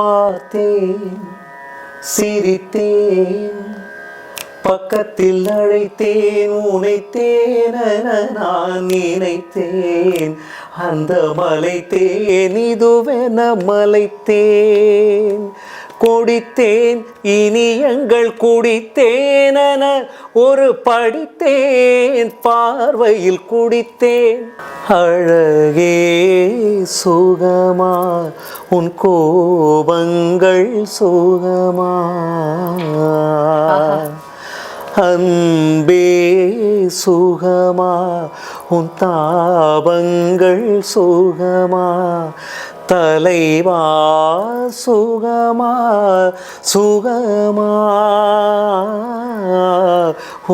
பார்த்தேன் சிரித்தேன் பக்கத்தில் அழைத்தேன் உனைத்தேன் நான் நினைத்தேன். அந்த மலைத்தேன் இதுவென மலைத்தேன். குடித்தேன் இனி எங்கள் குடித்தேனென ஒரு படித்தேன் பார்வையில் குடித்தேன். அழகே சுகமா உன் கோபங்கள் சுகமா அன்பே சுகமா உன் தாபங்கள் சுகமா தலைவா சுகமா சுகமா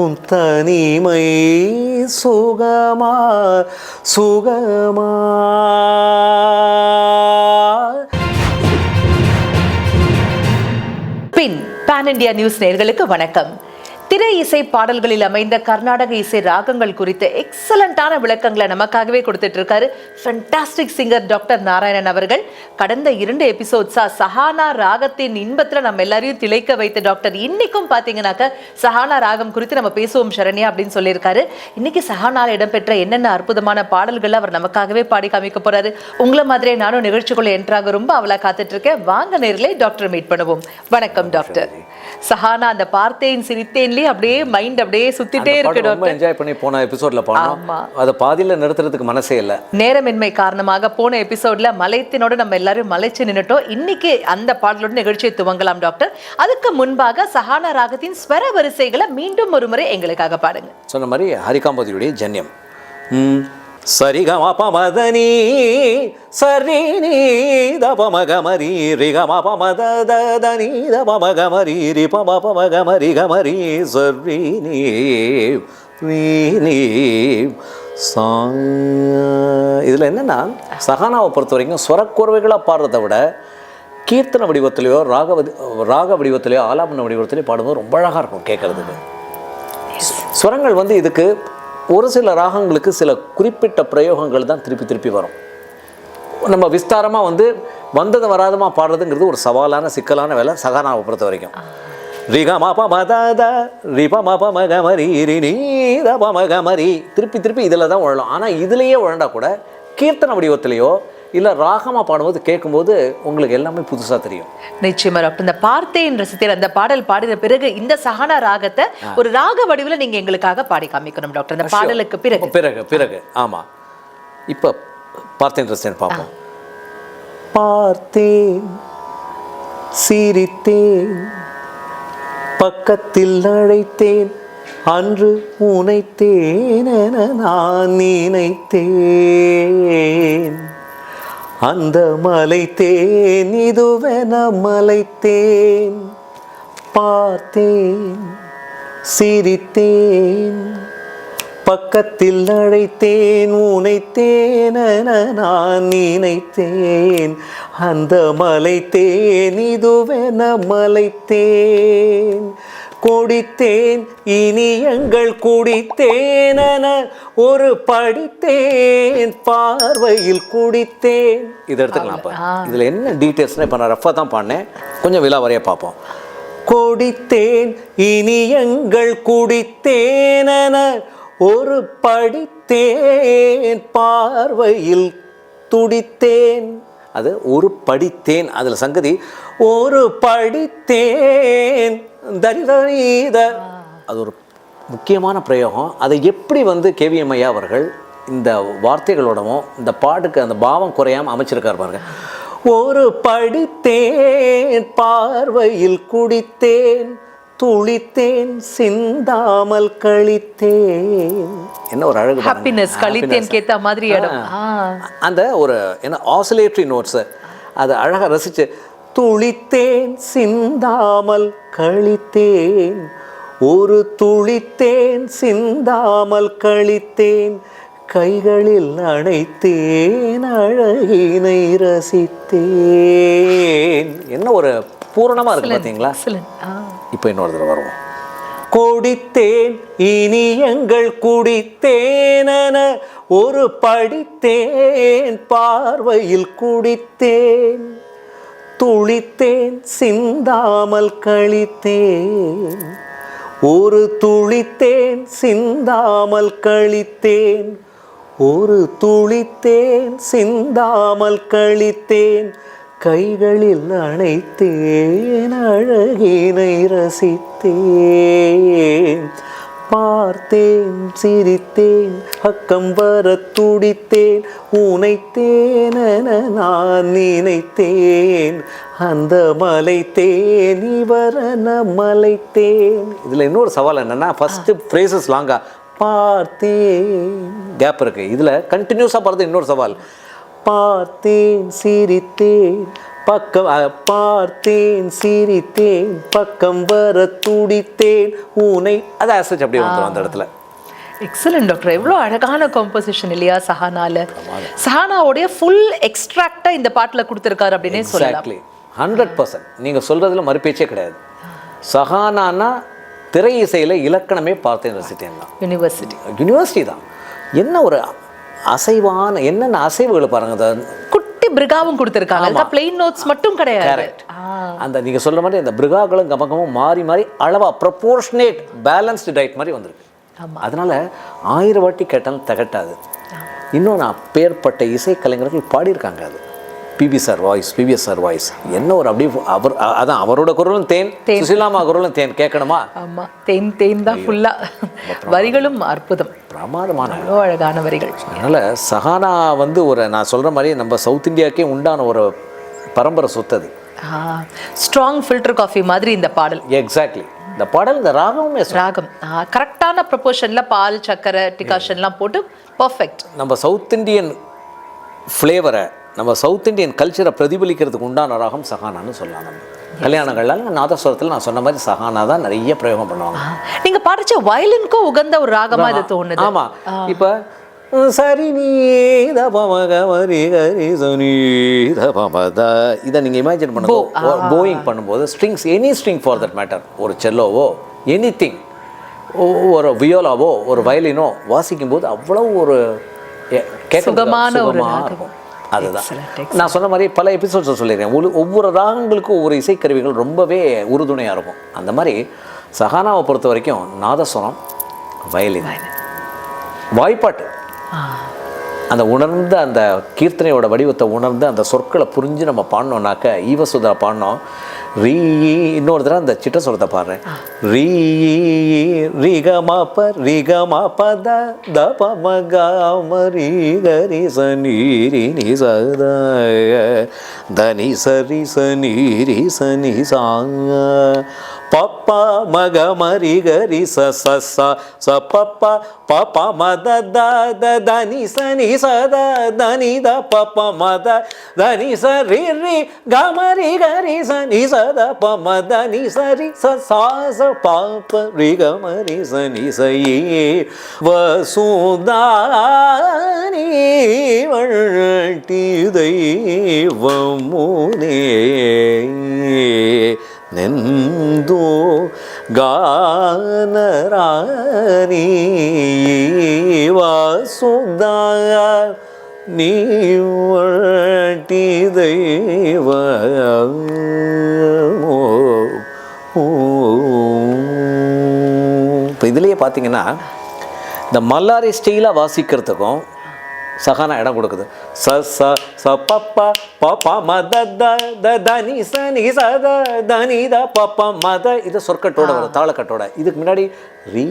உன் தனிமை சுகமா சுகமா பின் பேன் இண்டியா நியூஸ் நேர்களுக்கு வணக்கம். திரை இசை பாடல்களில் அமைந்த கர்நாடக இசை ராகங்கள் குறித்த எக்ஸலண்டான விளக்கங்களை நமக்காகவே கொடுத்துட்டு இருக்காரு ஃபென்டாஸ்டிக் சிங்கர் டாக்டர் நாராயணன் அவர்கள். கடந்த இரண்டு எபிசோட்ஸா சஹானா ராகத்தின் இன்பத்துல நம்ம எல்லாரையும் திளைக்க வைத்த டாக்டர். இன்னைக்கும் பாத்தீங்கன்னாக்க சஹானா ராகம் குறித்து நம்ம பேசுவோம் சரண்யா அப்படின்னு சொல்லியிருக்காரு. இன்னைக்கு சஹானால இடம்பெற்ற என்னென்ன அற்புதமான பாடல்கள் அவர் நமக்காகவே பாடி காமிக்க போறாரு. உங்களை மாதிரியே நானும் நிகழ்ச்சிக்குள்ள என்ட்ராக ரொம்ப அவளை காத்துட்டு இருக்கேன் வாங்க நேரிலே டாக்டர் மீட் பண்ணுவோம். வணக்கம் டாக்டர் சஹானா அந்த பார்த்தேன் சிரித்தேன் சிரித்தேன்லயே அப்படியே மைண்ட் அப்படியே சுத்திட்டே இருக்கு ரொம்ப என்ஜாய் பண்ணி போன எபிசோட்ல. பாடணும் அதை பாதியில நிறுத்துறதுக்கு மனசே இல்லை. நேரமின்மை காரணமாக போன எபிசோட்ல மலைத்தினோட நம்ம எல்லாரும் மலைச்சு நின்னுட்டோம். இன்னைக்கு அந்த பாடலோட நிகழ்ச்சியை துவங்கலாம் டாக்டர் அதுக்கு முன்பாக சஹானா ராகத்தின் ஸ்வர வரிசைகளை மீண்டும் ஒரு முறை எங்களுக்காக பாடுங்க. சொன்ன மாதிரி ஹரிகாம்பதியுடைய ஜன்யம். ம். சரிகமபமதனி சரி நீ தபமகமரி ரிகமபமததனி தபமகமரி ரிபமபமகமரி கமரி சரி நீ இதில் என்னென்னா சஹானாவை பொறுத்த வரைக்கும் ஸ்வரக்குறவைகளாக பாடுறதை விட கீர்த்தன வடிவத்திலையோ ராக வடி- ராக வடிவத்திலையோ ஆலாபன வடிவத்திலையோ பாடும்போது ரொம்ப அழகாக இருக்கும் கேட்குறதுக்கு ஸ்வரங்கள் வந்து இதுக்கு ஒரு சில ராகங்களுக்கு சில குறிப்பிட்ட பிரயோகங்கள் தான் திருப்பி திருப்பி வரும். நம்ம விஸ்தாரமாக வந்து வந்தது வராதமாக பாடுறதுங்கிறது ஒரு சவாலான சிக்கலான வேலை சகானாவை பொறுத்த வரைக்கும். ரிகமப மதத ரிபமப மகமரி ரிநீதப மகமரி திருப்பி திருப்பி இதில் தான் உழலும். ஆனால் இதுலேயே உழண்டா கூட கீர்த்தன வடிவத்திலேயோ இல்லை ராகமாக பாடும்போது கேட்கும்போது உங்களுக்கு எல்லாமே புதுசாக தெரியும். நிச்சயமா டாக்டர். இந்த பார்த்தேன் ரசித்தேன் அந்த பாடல் பாடின பிறகு இந்த சஹானா ராகத்தை ஒரு ராக வடிவில் நீங்க எங்களுக்காக பாடி காமிக்கணும் டாக்டர். இந்த பாடலுக்கு பிறகு. பிறகு பிறகு. ஆமாம் இப்போ பார்த்தேன் ரசிகன் பார்ப்போம். பார்த்தேன் சிரித்தேன் பக்கத்தில் அழைத்தேன் அன்று உனைத்தேன் என நான் நினைத்தேன். அந்த மலைத்தேன் இதுவென மலைத்தேன். பார்த்தேன் சிரித்தேன் பக்கத்தில் அழைத்தேன் உனைத்தேன் என நான் நினைத்தேன். அந்த மலைத்தேன் இதுவென மலைத்தேன். குடித்தேன் இனி எங்கள் குடித்தேனென ஒரு படித்தேன் பார்வையில் குடித்தேன். இதை எடுத்துக்கலாம் இதில் என்ன டீட்டெயில்ஸ்னு இப்போ நான் ரஃபாக தான் பாடினேன் கொஞ்சம் விலாவறையாக பார்ப்போம். கொடித்தேன் இனி எங்கள் குடித்தேனென ஒரு படித்தேன் பார்வையில் துடித்தேன். அது ஒரு படித்தேன். அதில் சங்கதி ஒரு படித்தேன். தரிதரீத. அது ஒரு முக்கியமான பிரயோகம். அதை எப்படி வந்து கேவிஎம் ஐயா அவர்கள் இந்த வார்த்தைகளோடவும் இந்த பாட்டுக்கு அந்த பாவம் குறையாம அமைச்சிருக்கார் பாருங்க. ஒரு படித்தேன் பார்வையில் குடித்தேன் துளித்தேன் சிந்தாமல் கழித்தேன். என்ன ஒரு அழகு. ஹாப்பினஸ் கழித்தேன் கேத்த மாதிரி இடம். அந்த ஒரு என்ன ஆசிலேட்டரி நோட்ஸு அதை அழகாக ரசித்து துளித்தேன் சிந்தாமல் கழித்தேன். ஒரு துளித்தேன் சிந்தாமல் கழித்தேன். கைகளில் அணைத்தேன் அழகினை ரசித்தேன். என்ன ஒரு பூரணமாக இருக்கு பார்த்தீங்களா. இப்போ இன்னொரு தடவை வருவோம். கொடித்தேன் இனி எங்கள் குடித்தேனென ஒரு படித்தேன். பார்வையில் குடித்தேன். துளித்தேன் சிந்தாமல் கழித்தேன். ஒரு துளித்தேன் சிந்தாமல் கழித்தேன். ஒரு துளித்தேன் சிந்தாமல் கழித்தேன். கைகளில் அணைத்தேன் அழகினை ரசித்தேன். பார்த்தேன் சிரித்தேன் அக்கம் வர துடித்தேன் உனைத்தேன் நான் நினைத்தேன். அந்த மலைத்தேன் இவரன மலைத்தேன். இதில் இன்னொரு சவால் என்னன்னா ஃபஸ்ட்டு ஃப்ரேசஸ் லாங்கா பார்த்தேன். கேப் இருக்கு. இதில் கண்டினியூஸாக போகிறது இன்னொரு சவால். பார்த்தேன் சிரித்தேன் பக்கம் பார்த்தேன் சிரித்தேன் பக்கம் வர துடித்தேன். உனை அது ஆசைச்சு அப்படியே வந்துடும் அந்த இடத்துல. எக்ஸலன்ட் டாக்டர் எவ்வளோ அழகான காம்போசிஷன் இல்லையா சஹானால. சஹானாவுடைய ஃபுல் எக்ஸ்ட்ராக்டா இந்த பாட்டுல கொடுத்துருக்காரு அப்படின்னே சொல்லலாம். ஹண்ட்ரட் பர்சன்ட் நீங்கள் சொல்கிறதுல மறுபேச்சே கிடையாது. சஹானானா திரை இசையில் இலக்கணமே பார்த்தேன் ரசித்தேன் தான். யூனிவர்சிட்டி யூனிவர்சிட்டி தான். என்ன ஒரு அசைவான என்னென்ன அசைவுகளை பாருங்க குட்டி பிரிகாவும் கொடுத்துருக்காங்க. பிளெயின் நோட்ஸ் மட்டும் கிடையாது. அந்த நீங்கள் சொல்ற மாதிரி அந்த பிருகாக்களும் கமகமும் மாறி மாறி அளவா ப்ரொபோர்ஷனேட் பேலன்ஸ்டு டயட் மாதிரி வந்திருக்கு. அதனால ஆயிரம் வாட்டி கேட்டாலும் திகட்டாது. இன்னும் நான் பேர்பட்ட இசைக்கலைஞர்கள் பாடியிருக்காங்க அது. PB sir voice PBS sir voice என்ன ஒரு அப்படியே அவர் அதான் அவரோட குரலும் தேன் சுசிலாமா குரலும் தேன். கேட்கணுமா? ஆமா தேன் தேன் தான் ஃபுல்லா வரிகளும் அற்புதம். பிரமாதமான அழகான வரிகள். அதனால் சஹானா வந்து ஒரு நான் சொல்கிற மாதிரி நம்ம சவுத் இந்தியாவுக்கே உண்டான ஒரு பரம்பரை சொத்தது ஸ்ட்ராங் ஃபில்டர் காஃபி மாதிரி இந்த பாடல். எக்ஸாக்ட்லி இந்த பாடல் இந்த ராகமுமே ராகம். கரெக்டான ப்ரொபோர்ஷன்ல பால் சக்கரை டிகாஷன்லாம் போட்டு பர்ஃபெக்ட் நம்ம சவுத் இந்தியன் ஃப்ளேவரை நம்ம சவுத் இந்தியன் கல்ச்சரை பிரதிபலிக்கிறதுக்கு உண்டான ராகம் சஹானான்னு சொல்லலாம் நம்ம. கல்யாணங்கள்லாம் நாதஸ்வரத்தில் நான் சொன்ன மாதிரி சஹானா தான் நிறைய பிரயோகம் பண்ணுவாங்க. நீங்க பாடிச்ச வயலினுக்கும் உகந்த ஒரு ராகமா இது தோணுது. ஆமா. இப்போ சரி நீ தபமகமரி கரி சனி தபமத இதை நீங்கள் இமேஜின் பண்ணும்போது போயிங் பண்ணும்போது strings any string for that matter ஒரு செல்லோவோ எனி திங் ஒரு வியோலாவோ ஒரு வயலினோ வாசிக்கும் போது அவ்வளோ ஒரு கேட்கறதுக்கு சுகமான ஒரு. இருக்கும். அதுதான். நான் சொன்ன மாதிரி பல எபிசோட்ஸ் சொல்லியிருக்கேன். ஒவ்வொரு ராகங்களுக்கும் ஒவ்வொரு இசைக்கருவிகள் ரொம்பவே உறுதுணையாக இருக்கும். அந்த மாதிரி சஹானாவை பொறுத்த வரைக்கும் நாதஸ்வரம் வயலின். வாய்ப்பாட்டு. அந்த உணர்ந்த அந்த கீர்த்தனையோட வடிவத்தை உணர்ந்து அந்த சொற்களை புரிஞ்சு நம்ம பாடினோம்னாக்க ஈவசுதா பாடினோம். ரீ இன்னொரு தடவை அந்த சிட்ட சொரத்தை பாடுறேன் ரீ ரிகம ப ரிகம பத த ப ம க ம ரி க ரி ச நீ ரி நி ச த த நி ச ரி ச நீ ரி ச நி சா பப்ப மக மரி கரி ச ச ச. ச பப்ப பப்ப மத த த த நி ச நி ச த த நி த பப்ப மத த நி ச ரி ரி க மரி கரி ச நி ச த ப ம த நி ச ரி ச சா ச ப ப ரி க மரி ச நி ச ஏ வசுதானி வழட்டி தெய்வமுனே ನೆಂದು ಗಾನರಾಣಿ ವಾಸುದ ನೀವಟಿ ದೈವ இப்போ இதுலேயே பார்த்தீங்கன்னா இந்த மல்லாரி ஸ்டைலாக வாசிக்கிறதுக்கும் சகானா இடம் கொடுக்குது ச ச ச பப்ப பப்ப மத த த த நி ச நி ச த த நி த பப்ப மத இது சொற்கட்டோட வரும் தாளக்கட்டோட. இதுக்கு முன்னாடி ரீ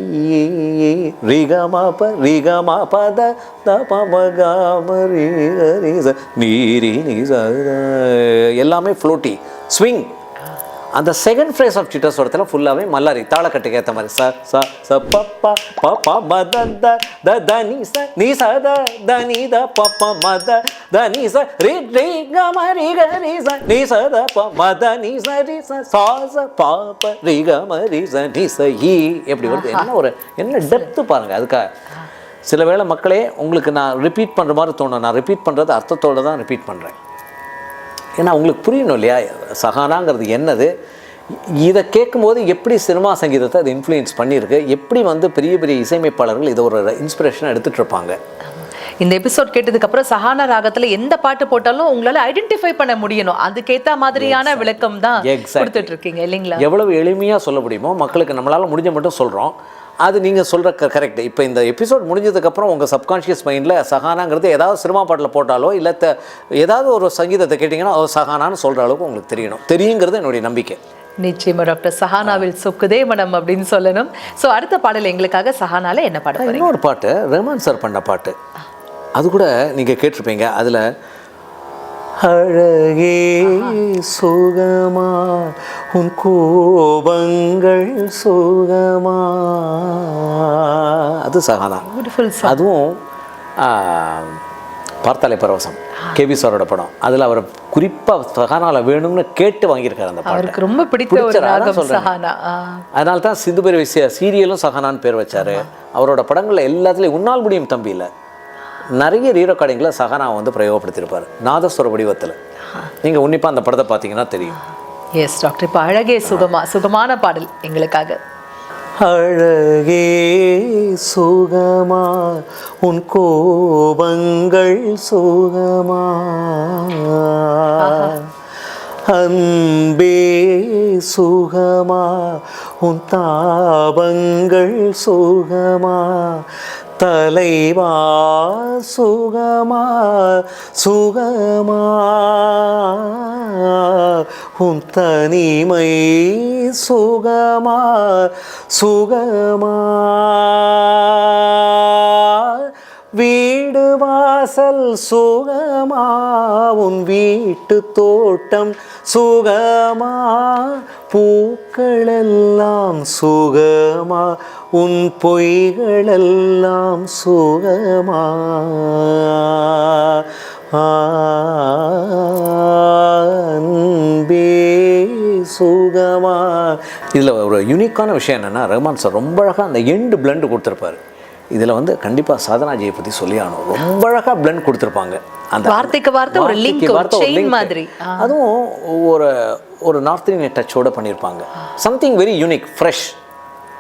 ரி க ம ப ரி க ம ப த த ப ம க ம ரி ரி ச நீ ரி நி ச த. எல்லாமே ஃப்ளோட்டி ஸ்விங் அந்த செகண்ட் ஃப்ரேஸ் ஆஃப் சிட்டஸ்வரத்தில் ஃபுல்லாகவே மல்லாரி தாளக்கட்டுக்கு ஏற்ற மாதிரி. ச ச ச ப ப ப ப ம த த த த நீ ச நீ ச த த நீ த ப ப ம த த நீ ச ரி ரி க ம ரி க ரி ச நீ ச த ப ம த நீ ச ரி ச சா ச ப ப ரி க ம ரி ச நீ ச ஈ எப்படி வருது? என்ன ஒரு என்ன டெப்த்து பாருங்க அதுக்காக சில வேளை மக்களே உங்களுக்கு நான் ரிப்பீட் பண்ணுற மாதிரி தோணும். நான் ரிப்பீட் பண்ணுறது அர்த்தத்தோடு தான் ரிப்பீட் பண்ணுறேன் ஏன்னா உங்களுக்கு புரியணும் இல்லையா? சஹானாங்கிறது என்னது? இதை கேட்கும்போது எப்படி சினிமா சங்கீதத்தை அது இன்ஃப்ளூயன்ஸ் பண்ணியிருக்கு? எப்படி வந்து பெரிய பெரிய இசையமைப்பாளர்கள் இதை ஒரு இன்ஸ்பிரேஷனாக எடுத்துகிட்டு இருப்பாங்க இந்த எபிசோட் கேட்டதுக்கு அப்புறம் சஹானா ராகத்துல எந்த பாட்டு போட்டாலும் உங்களால ஐடென்டிஃபை பண்ண முடியணும். அதுக்கேத்த மாதிரியான விளக்கம் தான் இருக்கீங்க இல்லைங்களா? எவ்வளவு எளிமையாக சொல்ல முடியுமோ மக்களுக்கு நம்மளால் முடிஞ்ச மட்டும் சொல்கிறோம் அது நீங்கள் சொல்கிற க கரெக்ட் இப்போ இந்த எபிசோட் முடிஞ்சதுக்கப்புறம் உங்கள் சப்கான்ஷியஸ் மைண்டில் சஹானாங்கிறது ஏதாவது சினிமா பாட்டில் போட்டாலோ இல்லை த ஏதாவது ஒரு சங்கீதத்தை கேட்டிங்கன்னா சஹானான்னு சொல்கிற அளவுக்கு உங்களுக்கு தெரியணும். தெரியுங்கிறது என்னுடைய நம்பிக்கை. நிச்சயமா டாக்டர் சஹானாவில் சொக்குதே மனம் அப்படின்னு சொல்லணும். சோ அடுத்த பாடல் எங்களுக்காக சஹானால என்ன பாட போறீங்க? இன்னொரு பாட்டு ரஹ்மான் சார் பண்ண பாட்டு. அது கூட நீங்கள் கேட்டிருப்பீங்க. அதில் அழகே சுகமா உன் கோபங்கள் சுகமா அது சகானா பியூட்டிஃபுல் அதுவும் பார்த்தாலே பரவசம். கேபி சாரோட படம். அதில் அவர் குறிப்பாக சகானால வேணும்னு கேட்டு வாங்கியிருக்காரு அந்த பாட்டு. அவருக்கு ரொம்ப பிடிச்ச ஆ. அதனால தான் சிந்து பேர் சீரியலும் சஹானான்னு பேர் வச்சாரு. அவரோட படங்கள்ல எல்லாத்துலேயும் உன்னால் முடியும் தம்பியில் நிறைய ரீரெக்கார்டிங்கில் சஹானா வந்து பிரயோகப்படுத்தியிருப்பார். நாதஸ்வர வடிவத்தில். நீங்கள் உன்னிப்பாக அந்த படத்தை பார்த்தீங்கன்னா தெரியும். எஸ் டாக்டர் இப்போ அழகே சுகமா சுகமான பாடல் எங்களுக்காக. அழகே சுகமா உன் கோபங்கள் சுகமா. அன்பே சுகமா உன் தாபங்கள் சுகமா. தலைவா சுகமா சுகமா? உன் தனிமை சுகமா சுகமா? வீடு வாசல் சுகமா உன் வீட்டு தோட்டம் சுகமா பூக்களெல்லாம் சுகமா உன் பொய்களெல்லாம் சுகமா. அன்பே சுகமா. இதில் ஒரு யூனிக்கான விஷயம் என்னென்னா ரஹ்மான் சார் ரொம்ப அழகாக அந்த எண்டு பிளண்டு கொடுத்துருப்பாரு. இதில் வந்து கண்டிப்பாக சாதனாஜியை பற்றி சொல்லி ஆகணும். ரொம்ப அழகாக பிளண்ட் கொடுத்துருப்பாங்க. அந்த வார்த்தைக்கு வார்த்தை ஒரு chain link. மாதிரி. அதுவும் ஒரு ஒரு நார்த் இந்தியன் டச்சோட பண்ணியிருப்பாங்க. சம்திங் வெரி யூனிக் ஃப்ரெஷ்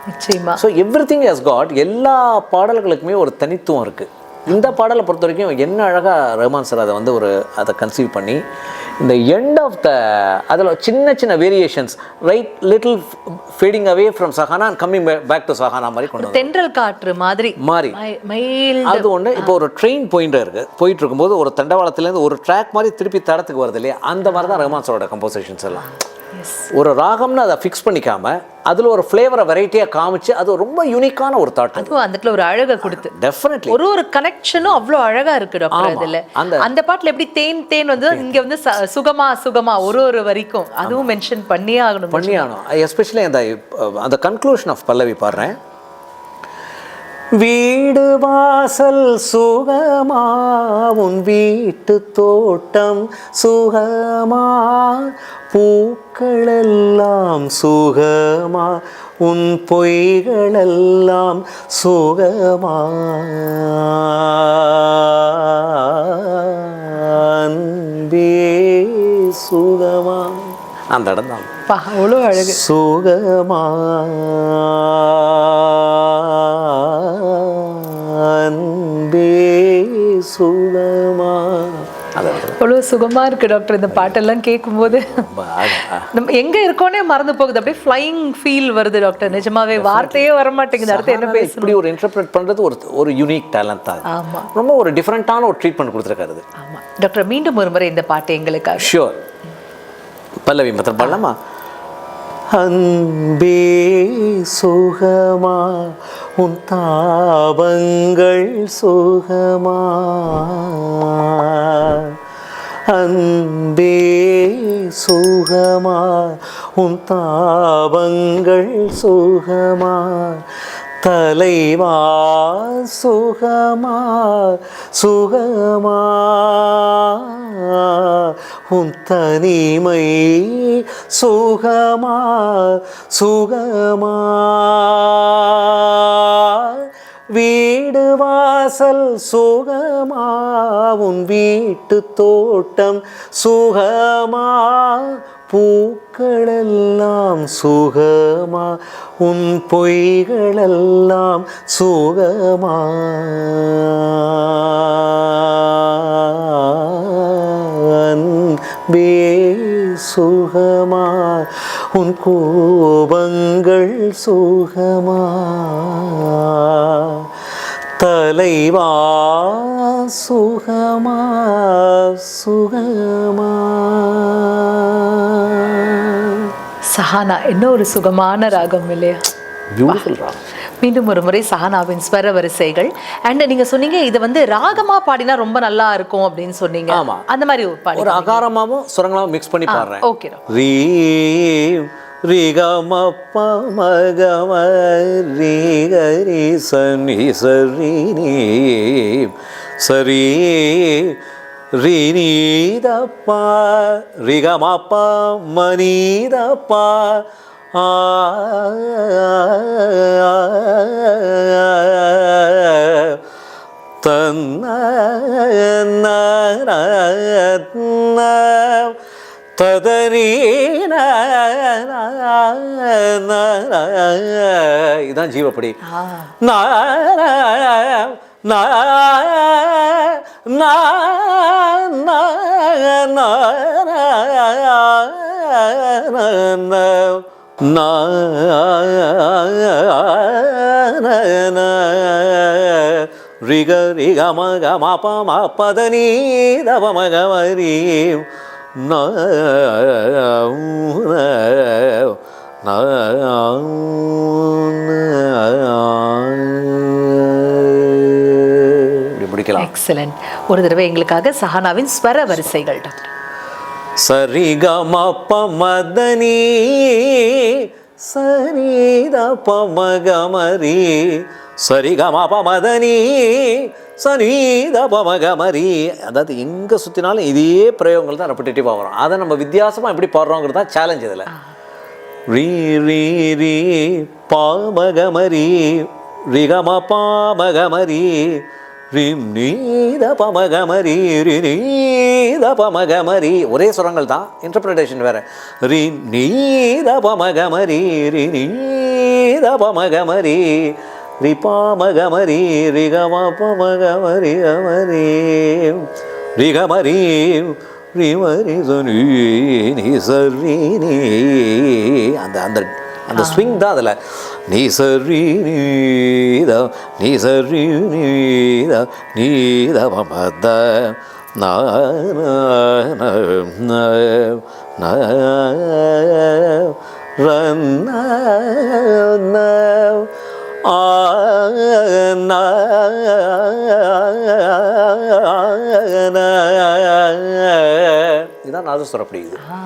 நிச்சயமா. So everything has got எல்லா பாடல்களுக்குமே ஒரு தனித்துவம் இருக்குது இந்த பாடலை பொறுத்த வரைக்கும் என்ன அழகாக ரஹ்மான் சார் அதை வந்து ஒரு அதை கன்சீவ் பண்ணி இந்த எண்ட் ஆஃப் த அதில் சின்ன சின்ன variations right little fading away from Sahana and coming back to Sahana மாதிரி கொண்டு தென்றல் காற்று மாதிரி. மாறி அது ஒன்று இப்போ ஒரு ட்ரெயின் போயிட்டு இருக்கு. போயிட்டு இருக்கும்போது ஒரு தண்டவாளத்துலேருந்து ஒரு ட்ராக் மாதிரி திருப்பி தடத்துக்கு வருது இல்லையா? அந்த மாதிரி தான் ரஹ்மான் சாரோட கம்போசிஷன்ஸ் எல்லாம். ஒரு ராகம்னு அதை ஃபிக்ஸ் பண்ணிக்காம அதில் ஒரு ஃப்ளேவரை வெரைட்டியாக காமிச்சு அது ரொம்ப யூனிக்கான ஒரு தாட் அதுவும் அந்த இடத்துல ஒரு அழகை கொடுத்து. டெஃபினெட்லி ஒரு ஒரு கனெக்ஷனும் அவ்வளோ அழகா இருக்கு டாக்டர். அதுல. அந்த- அந்த பாட்டுல எப்படி தேன் தேன் வந்து இங்க வந்து சுகமா சுகமா ஒரு ஒரு வரிக்கும். அதுவும் மென்ஷன் பண்ணியே ஆகணும் பண்ணி ஆகணும் எஸ்பெஷலி அந்த அந்த கன்க்ளூஷன் ஆஃப் பல்லவி பாடுறேன். வீடு வாசல் சுகமா உன் வீட்டு தோட்டம் சுகமா பூக்களெல்லாம் சுகமா உன் பொய்களெல்லாம் சுகமா அன்பே சுகமா அந்த இடம் தான் பா, அவ்வளோ அழகு சுகமா அன்பே சுகமா அது அவ்வளோ சுகமா இருக்கு டாக்டர் இந்த பாட்டெல்லாம் கேட்கும்போது. நம்ம எங்க இருக்கோனே மறந்து போகுது. அப்படியே ஃப்ளைங் ஃபீல் வருது டாக்டர் நிஜமாவே வார்த்தையே வர மாட்டேங்குது. அடுத்து என்ன பேசணும்? இப்படி ஒரு இன்டர்பிரேட் பண்றது ஒரு ஒரு யூனிக் டேலண்ட் தான் அது. ஆமா. ரொம்ப ஒரு டிஃப்ரெண்ட்டான ஒரு ட்ரீட்மெண்ட் கொடுத்துருக்காரு ஆமா. டாக்டர் மீண்டும் ஒரு முறை இந்த பாட்டு எங்களுக்காக. ஷியோர் பல்லவி மாத்திரம் பாடலாமா? அன்பே சுகமா உன் தாபங்கள் சுகமா. அன்பே சுகமா உன் தாபங்கள் சுகமா. தலைவா சுகமா சுகமா உன் தனிமை சுகமா சுகமா. வீடு வாசல் சுகமா உன் வீட்டு தோட்டம் சுகமா பூக்களெல்லாம் சுகமா உன் பொய்களெல்லாம் சுகமா. அன்பே சுகமா உன் கோபங்கள் சுகமா. தலைவா சுகமா சுகமா. சஹானா என்ன ஒரு சுகமான ராகம் இல்லையா? மீண்டும் ஒரு முறை சஹானாவின் ஸ்வர வரிசைகள். அண்ட் நீங்க சொன்னீங்க இது வந்து ராகமா பாடினா ரொம்ப நல்லா இருக்கும் அப்படின்னு சொன்னீங்க. ஆமா. அந்த மாதிரி பாடி ஒரு அகாரமாவும் சுரங்களாவும் மிக்ஸ் பண்ணி பாடுறேன். ஓகே ரீ ரிகமப்ப மகம ரீ கரி சனி சரி நீ சரி ரீ நீதப்பா ரிகமப்ப மனிதப்பா ஆ தன்ன ததரீன இதான் ஜீவப்படி. ஆ, நா நா நா நா நா நா ரிக ரிக மக மப மபத நீ தவ மக மரி ந இப்படி முடிக்கலாம். எக்ஸலண்ட் ஒரு தடவை எங்களுக்காக சஹானாவின் ஸ்வர வரிசைகள் டாக்டர். சரிகமப்ப மதனி சரித பமகமரி சரிகமப மதனி சனீத பமகமரி அதாவது எங்கே சுற்றினாலும் இதே பிரயோகங்கள் தான் ரெப்படேட்டிவாக வரும். அதை நம்ம வித்தியாசமாக எப்படி பாடுறோங்கிறது தான் சேலஞ்ச் இதில். ரீ ரீ ரீ பாமகமரி. ரிகம பாமகமரி ரிம் நீத பமகமரி ரி நீத பமகமரி ஒரே சுரங்கள் தான். இன்டர்பிரிட்டேஷன் வேற. ரி நீத பமகமரி ரி நீத பமகமரி ரி பாமகமரி ரிகம பமகமரி அமரி ரிகமரி ரிமரி சொனி நீ சரி நீ அந்த அந்த அந்த ஸ்விங் தான் அதில். நீ சரி நீத நீ சரி நீத நீத மத ரன்ன ஆ இதான் நாதஸ்வரப்படி இது ஆ,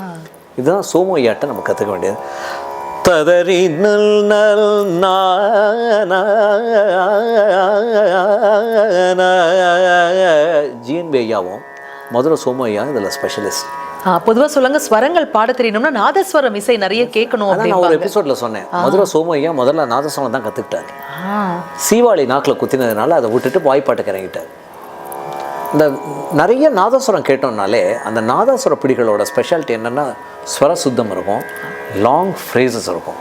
இதுதான் சோமோ ஐயாட்டை நம்ம கற்றுக்க வேண்டியது. ததறி நல் நல். ஜிஎன்பி ஐயாவும் மதுரை சோமோ ஐயா இதில் ஸ்பெஷலிஸ்ட் ஆ, பொதுவா சொல்லுங்க ஸ்வரங்கள் பாட தெரியணும்னா நாதஸ்வரம் இசை நிறைய கேட்கணும் நான் ஒரு எபிசோட்ல சொன்னேன். மதுரை சோமோ ஐயா முதல்ல நாதஸ்வரம் தான் கற்றுக்கிட்டாரு சீவாளி நாக்கில் குத்தினதுனால அதை விட்டுட்டு வாய்ப்பாட்டுக்கு இறங்கிட்டார் இந்த நிறைய நாதஸ்வரம் கேட்டோம்னாலே அந்த நாதஸ்வர பிடிகளோட ஸ்பெஷாலிட்டி என்னென்னா ஸ்வர சுத்தம் இருக்கும். லாங் ஃப்ரேசஸ் இருக்கும்.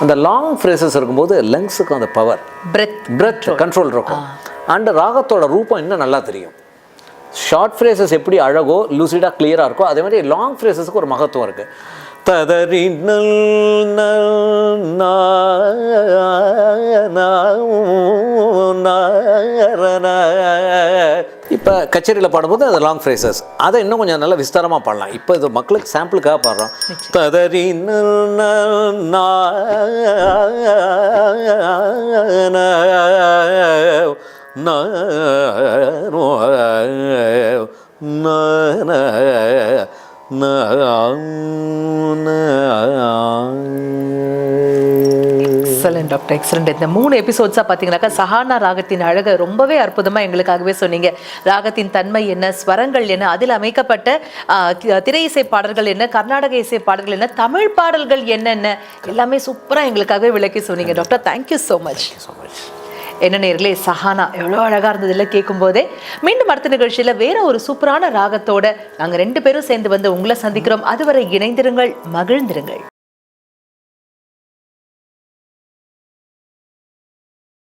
அந்த லாங் ஃப்ரேசஸ் இருக்கும்போது லங்ஸுக்கு அந்த பவர் breath பிரெத் கண்ட்ரோல் இருக்கும். அண்ட் ராகத்தோட ரூபம் இன்னும் நல்லா தெரியும். ஷார்ட் ஃப்ரேசஸ் எப்படி அழகோ லூசிடாக கிளியராக இருக்கோ அதே மாதிரி லாங் ஃப்ரேசஸ்க்கு ஒரு மகத்துவம் இருக்கு. ததறி நல் நல் நா நா நா ர ந. இப்போ கச்சேரியில் பாடும்போது அது லாங் ஃப்ரேசஸ் அதை இன்னும் கொஞ்சம் நல்லா விஸ்தாரமாக பாடலாம். இப்போ இது மக்களுக்கு சாம்பிளுக்காக பாடுறோம். ததறி நல் நல் எக்ஸலண்ட் டாக்டர் எக்ஸலண்ட் இந்த மூணு எபிசோட்ஸாக பார்த்தீங்கன்னாக்கா சஹானா ராகத்தின் அழகை ரொம்பவே அற்புதமாக எங்களுக்காகவே சொன்னீங்க. ராகத்தின் தன்மை என்ன ஸ்வரங்கள் என்ன அதில் அமைக்கப்பட்ட திரை இசை பாடல்கள் என்ன கர்நாடக இசை பாடல்கள் என்ன தமிழ் பாடல்கள் என்னென்ன எல்லாமே சூப்பராக எங்களுக்காகவே விளக்கி சொன்னீங்க. Doctor thank you so much so much என்ன நேர்களே சஹானா எவ்வளோ அழகா இருந்தது இல்லை கேட்கும் போதே மீண்டும் அடுத்த நிகழ்ச்சியில வேற ஒரு சூப்பரான ராகத்தோட நாங்க ரெண்டு பேரும் சேர்ந்து வந்து உங்களை சந்திக்கிறோம். அதுவரை இணைந்திருங்கள் மகிழ்ந்திருங்கள்.